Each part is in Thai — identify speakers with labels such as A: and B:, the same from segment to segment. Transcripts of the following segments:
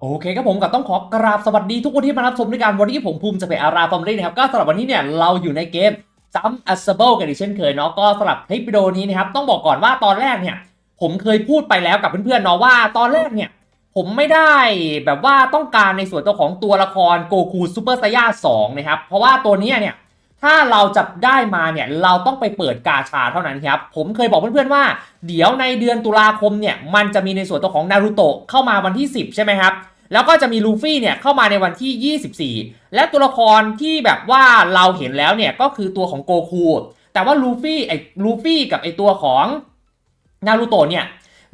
A: โอเคครับผมก็ต้องขอกราบสวัสดีทุกคนที่มารับชมด้วยกันวันนี้ผมภูมิจะเป็นอาราฟอมลี่นะครับก็สำหรับวันนี้เนี่ยเราอยู่ในเกมซัมอัสเบิลกันอีกเช่นเคยเนาะก็สำหรับคลิปวิดีโอนี้นะครับต้องบอกก่อนว่าตอนแรกเนี่ยผมเคยพูดไปแล้วกับเพื่อนๆเนาะว่าตอนแรกเนี่ยผมไม่ได้แบบว่าต้องการในส่วนตัวของตัวละครโกคูซูเปอร์ไซย่า2นะครับเพราะว่าตัวเนี้ยเนี่ย ถ้าเราจะได้มาเนี่ยเราต้องไปเปิดกาชาเท่านั้นครับ ผมเคยบอกเพื่อนๆว่า เดี๋ยวในเดือนตุลาคมเนี่ยมันจะมีในส่วนตัวของนารูโตะเข้ามาวันที่ 10 ใช่ไหมครับ แล้วก็จะมีลูฟี่เนี่ยเข้ามาในวันที่ 24 และตัวละครที่แบบว่าเราเห็นแล้วเนี่ยก็คือตัวของโกคู แต่ว่าลูฟี่ไอ้ลูฟี่กับไอ้ตัวของนารูโตะเนี่ย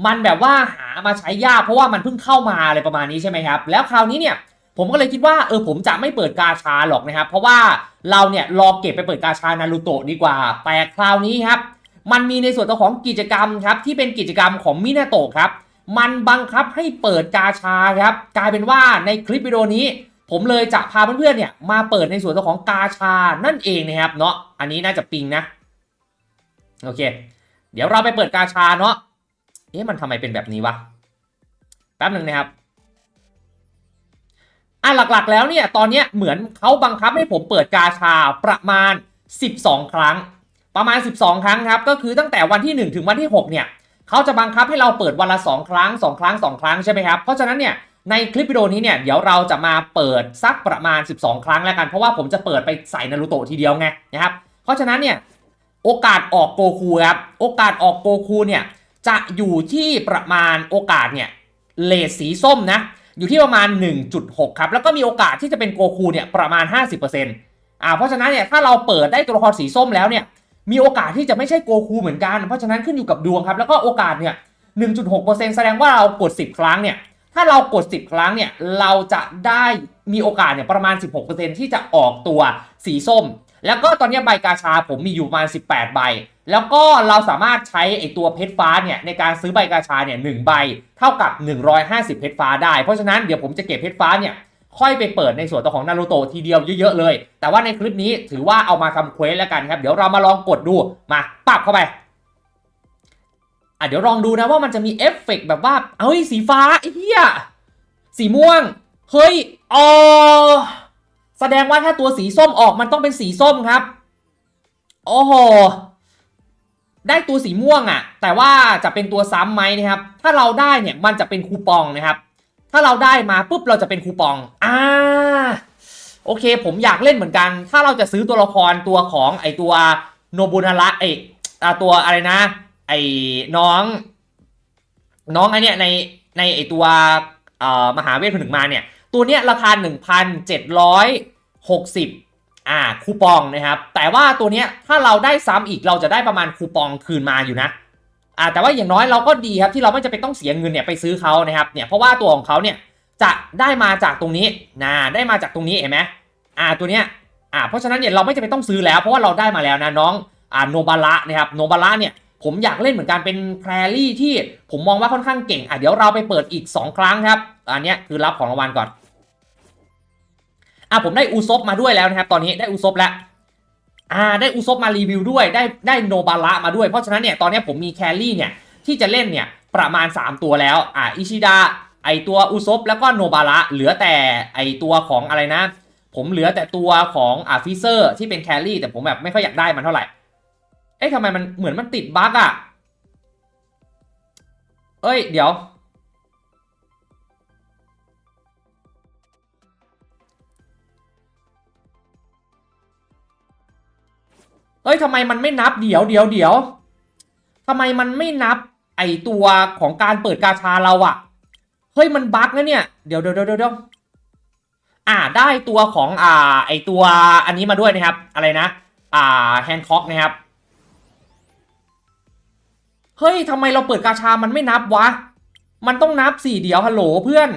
A: มันแบบว่าหามาใช้ยากเพราะว่ามันเพิ่งเข้ามาอะไรประมาณนี้ใช่ไหมครับ แล้วคราวนี้เนี่ย ผมก็เลยคิดว่าเออผมจะไม่เปิดกาชาหรอกนะครับ เพราะว่าเราเนี่ยรอเก็บไปเปิดกาชานารูโตะดีกว่า แต่คราวนี้ครับ มันมีในส่วนตัวของกิจกรรมครับ ที่เป็นกิจกรรมของมินาโตะครับ มันบังคับให้เปิดกาชาครับ กลายเป็นว่าในคลิปวิดีโอนี้ ผมเลยจะพาเพื่อนๆเนี่ยมาเปิดในส่วนตัวของกาชานั่นเองนะครับเนาะอันนี้น่าจะปิงนะโอเค เดี๋ยวเราไปเปิดกาชาเนาะเอ๊ะมันทำไมเป็นแบบนี้วะแป๊บหนึ่งนะครับ อะหลักๆ แล้วเนี่ยตอนเนี้ยเหมือนเขาบังคับให้ผมเปิดกาชาประมาณ 12 ครั้ง ประมาณ 12 ครั้งครับ ก็คือตั้งแต่วันที่ 1 ถึงวันที่ 6 เนี่ยเขาจะบังคับให้เราเปิดวันละ 2 ครั้ง 2 ครั้ง 2 ครั้งใช่ไหมครับ เพราะฉะนั้นเนี่ยในคลิปวิดีโอนี้เนี่ยเดี๋ยวเราจะมาเปิดสักประมาณ 12 ครั้งแล้วกัน เพราะว่าผมจะเปิดไปใส่นารูโตะทีเดียวไงนะครับเพราะฉะนั้นเนี่ยโอกาสออกโกคูครับโอกาสออกโกคูเนี่ยจะอยู่ที่ประมาณโอกาสเนี่ยเลทสีส้มนะ อยู่ที่ประมาณ 1.6 ครับ แล้วก็มีโอกาสที่จะเป็นโกคูเนี่ยประมาณ 50%อ่าเพราะฉะนั้นเนี่ยถ้าเราเปิดได้ตัวละครสีส้มแล้วเนี่ยมีโอกาสที่จะไม่ใช่โกคูเหมือนกัน เพราะฉะนั้นขึ้นอยู่กับดวงครับ แล้วก็โอกาสเนี่ย 1.6%แสดงว่าเรากด 10 ครั้งเนี่ยถ้าเรากด 10 ครั้งเนี่ยเราจะได้มีโอกาสเนี่ยประมาณ 16%ที่จะออกตัวสีส้ม แล้วก็ตอนนี้ใบกาชาผมมีอยู่ประมาณ 18 ใบ แล้วก็เราสามารถใช้ไอตัวเพชรฟ้าเนี่ยในการซื้อใบกาชาเนี่ยหใบเท่ากับ 150 เพชรฟ้าได้ เพราะฉะนั้นเดี๋ยวผมจะเก็บเพชรฟ้าเนี่ยค่อยไปเปิดในส่วนตัวของนารูโตะทีเดียวเยอะๆเลย แต่ว่าในคลิปนี้ถือว่าเอามาทำเควสแล้วกันครับ เดี๋ยวเรามาลองกดดู มาปับเข้าไป อะเดี๋ยวลองดูนะว่ามันจะมีเอฟเฟกต์แบบว่าเฮ้ยสีฟ้าเหี้ยสีม่วง เฮ้ยอ๋อ แสดงว่าถ้าตัวสีส้มออกมันต้องเป็นสีส้มครับ โอ้โห ได้ตัวสีม่วงอะ่ะ แต่ว่าจะเป็นตัวซ้ำไหมนะครับ ถ้าเราได้เนี่ยมันจะเป็นคูปองนะครับ ถ้าเราได้มาปุ๊บเราจะเป็นคูปอง อ่า โอเค ผมอยากเล่นเหมือนกัน ถ้าเราจะซื้อตัวละครตัวของไอตัวโนบุนาระไอตัวอะไรนะ ไอน้อง น้องไอเนี่ยในในไอตัวเอ่อมหาเวทผนึกมาเนี่ย ตัวเนี้ยราคา 1,760 อ่าคูปองนะครับ แต่ว่าตัวเนี้ยถ้าเราได้ซ้ำอีกเราจะได้ประมาณคูปองคืนมาอยู่นะอ่าแต่ว่าอย่างน้อยเราก็ดีครับที่เราไม่จะเป็นต้องเสียเงินเนี่ยไปซื้อเขานะครับเนี่ยเพราะว่าตัวของเขาเนี่ยจะได้มาจากตรงนี้นะได้มาจากตรงนี้เห็นไหมอ่าตัวเนี้ยอ่าเพราะฉะนั้นเนี่ยเราไม่จะเป็นต้องซื้อแล้วเพราะว่าเราได้มาแล้วนะน้องอ่าโนบาระนะครับโนบาระเนี่ยผมอยากเล่นเหมือนกันเป็นแคลรี่ที่ผมมองว่าค่อนข้างเก่งอะเดี๋ยวเราไปเปิดอีก 2 ครั้งครับ อันเนี้ยคือรับของรางวัลก่อน อะผมได้อูซบมาด้วยแล้วนะครับ ตอนนี้ได้อูซบแล้วอ่าได้อุซบมารีวิวด้วยได้ได้โนบาระมาด้วย เพราะฉะนั้นเนี่ยตอนนี้ผมมีแคลรี่เนี่ยที่จะเล่นเนี่ยประมาณ 3 ตัวแล้วอ่าอิชิดาไอตัวอุซบแล้วก็โนบาระเหลือแต่ไอตัวของอะไรนะ ผมเหลือแต่ตัวของอ่าฟิเซอร์ที่เป็นแคลรี่แต่ผมแบบไม่ค่อยอยากได้มันเท่าไหร่ เอ๊ะทำไมมันเหมือนมันติดบั๊กอะเอ้ย เดี๋ยว เฮ้ยทำไมมันไม่นับเดี๋ยวเดี๋ยวเดี๋ยวทำไมมันไม่นับไอตัวของการเปิดกาชาเราอะเฮ้ยมันบั๊กนะเนี่ยเดี๋ยวเดี๋ยวเดี๋ยวเดี๋ยวอ่าได้ตัวของอ่าไอตัวอันนี้มาด้วยนะครับ อะไรนะ อ่าแฮนด์คอกนะครับเฮ้ยทำไมเราเปิดกาชามันไม่นับวะ มันต้องนับสี่เดี๋ยวฮัลโหลเพื่อน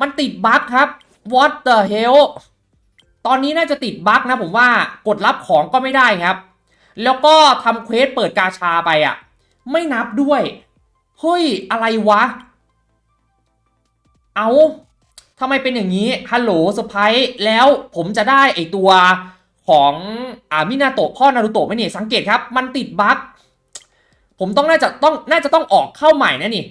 A: มันติดบั๊กครับ what the hell ตอนนี้น่าจะติดบั๊กนะผมว่ากดรับของก็ไม่ได้ครับ แล้วก็ทำเควสเปิดกาชาไปอะ ไม่นับด้วย เฮ้ย อะไรวะ เอาทำไมเป็นอย่างนี้ฮัลโหลสไปแล้วผมจะได้ไอตัวของอามินาโตะพ่อนารูโตะไหมนี่สังเกตครับ มันติดบั๊กผมต้องน่าจะต้องน่าจะต้องออกเข้าใหม่นะนี่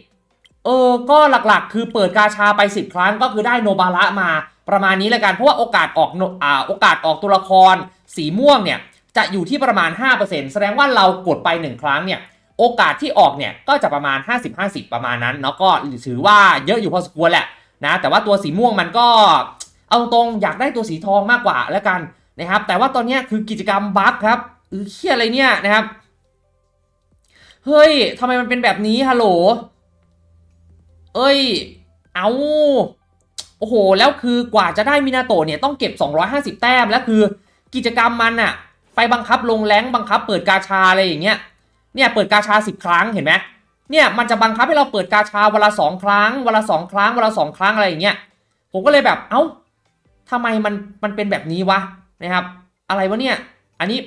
A: เออ ก็หลักๆ คือเปิดกาชาไป 10 ครั้งก็คือได้โนบาระมา ประมาณนี้แล้วกันเพราะว่าโอกาสออกอ่าโอกาสออกตัวละคร สีม่วงเนี่ยจะอยู่ที่ประมาณ 5%แสดงว่าเรากดไป 1 ครั้งเนี่ยโอกาสที่ออกเนี่ยก็จะประมาณ 50-50 ประมาณนั้นเนาะก็ถือว่าเยอะอยู่พอสมควรแหละนะแต่ว่าตัวสีม่วงมันก็เอาตรงอยากได้ตัวสีทองมากกว่าแล้วกันนะครับแต่ว่าตอนนี้คือกิจกรรมบัฟครับเออเฮียอะไรเนี่ยนะครับเฮ้ยทำไมมันเป็นแบบนี้ฮัลโหลเอ้ย เอา โอ้โห แล้วคือกว่าจะได้มินาโตะเนี่ยต้องเก็บ 250 แต้ม แล้วคือกิจกรรมมันอะไปบังคับลงแรงบังคับเปิดกาชาอะไรอย่างเงี้ย เนี่ยเปิดกาชา 10 ครั้งเห็นไหมเนี่ยมันจะบังคับให้เราเปิดกาชาวันละสองครั้งวันละสองครั้งวันละสองครั้งอะไรอย่างเงี้ย ผมก็เลยแบบ เอ้าทำไมมันมันเป็นแบบนี้วะนะครับ อะไรวะเนี่ย อันนี้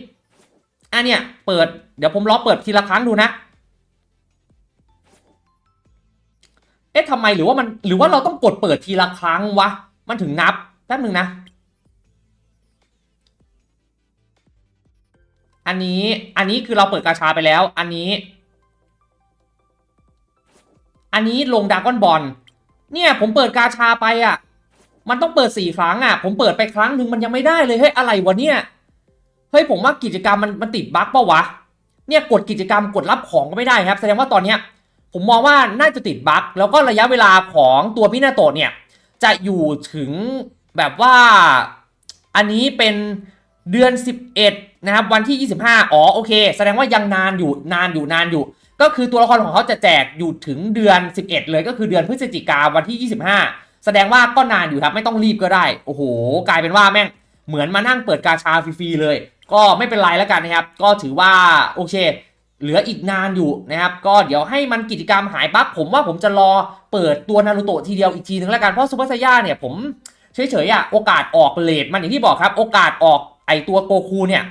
A: อันเนี้ยเปิดเดี๋ยวผมล้อเปิดทีละครั้งดูนะ เอ๊ะทำไมหรือว่ามันหรือว่าเราต้องกดเปิดทีละครั้งวะ มันถึงนับแป๊บหนึ่งนะ อันนี้อันนี้คือเราเปิดกาชาไปแล้ว อันนี้ อันนี้ลงดากอนบอลเนี่ยผมเปิดกาชาไปอะ มันต้องเปิดสี่ครั้งอะ ผมเปิดไปครั้งหนึ่งมันยังไม่ได้เลยเฮ้ยอะไรวะเนี่ยเฮ้ยผมว่ากิจกรรมมันมันติดบั๊กปะวะเนี่ยกดกิจกรรมกดรับของก็ไม่ได้ครับ แสดงว่าตอนเนี้ย ผมมองว่าน่าจะติดบั๊กแล้วก็ระยะเวลาของตัวพินาโตะเนี่ย จะอยู่ถึงแบบว่าอันนี้เป็นเดือน 11 นะครับ วันที่ 25 อ๋อ โอเค แสดงว่ายังนานอยู่นานอยู่นานอยู่ ก็คือตัวละครของเขาจะแจกอยู่ถึงเดือน 11 เลยก็คือเดือนพฤศจิกาวันที่ 25 แสดงว่าก็นานอยู่ครับ ไม่ต้องรีบก็ได้ โอ้โห กลายเป็นว่าแม่งเหมือนมานั่งเปิดกาชาฟรีๆเลย ก็ไม่เป็นไรแล้วกันนะครับ ก็ถือว่าโอเค เหลืออีกนานอยู่นะครับ ก็เดี๋ยวให้มันกิจกรรมหายปั๊บผมว่าผมจะรอเปิดตัวนารูโตะทีเดียวอีกทีนึงแล้วกัน เพราะซูเปอร์ไซย่าเนี่ยผมเฉยๆอะโอกาสออกเลทมันอย่างที่บอกครับ โอกาสออกไอตัวโกคูเนี่ย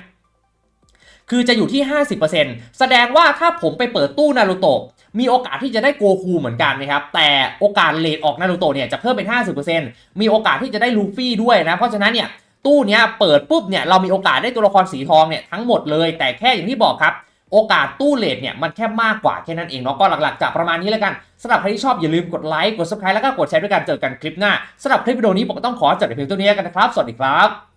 A: คือจะอยู่ที่ 50%แสดงว่าถ้าผมไปเปิดตู้นารูโตะมีโอกาสที่จะได้โกคูเหมือนกันนะครับ แต่โอกาสเลทออกนารูโตะเนี่ยจะเพิ่มเป็น 50%มีโอกาสที่จะได้ลูฟี่ด้วยนะ เพราะฉะนั้นเนี่ยตู้เนี้ยเปิดปุ๊บเนี่ยเรามีโอกาสได้ตัวละครสีทองเนี่ยทั้งหมดเลย แต่แค่อย่างที่บอกครับ โอกาสตู้เลทเนี่ยมันแค่มากกว่าแค่นั้นเองเนาะก็หลักๆจะประมาณนี้แล้วกันสำหรับใครที่ชอบอย่าลืมกดไลค์กด subscribe แล้วก็กดแชร์ด้วยกันเจอกันคลิปหน้าสำหรับคลิปวิดีโอนี้ผมก็ต้องขอจบในเพียงเท่านี้กันนะครับ สวัสดีครับ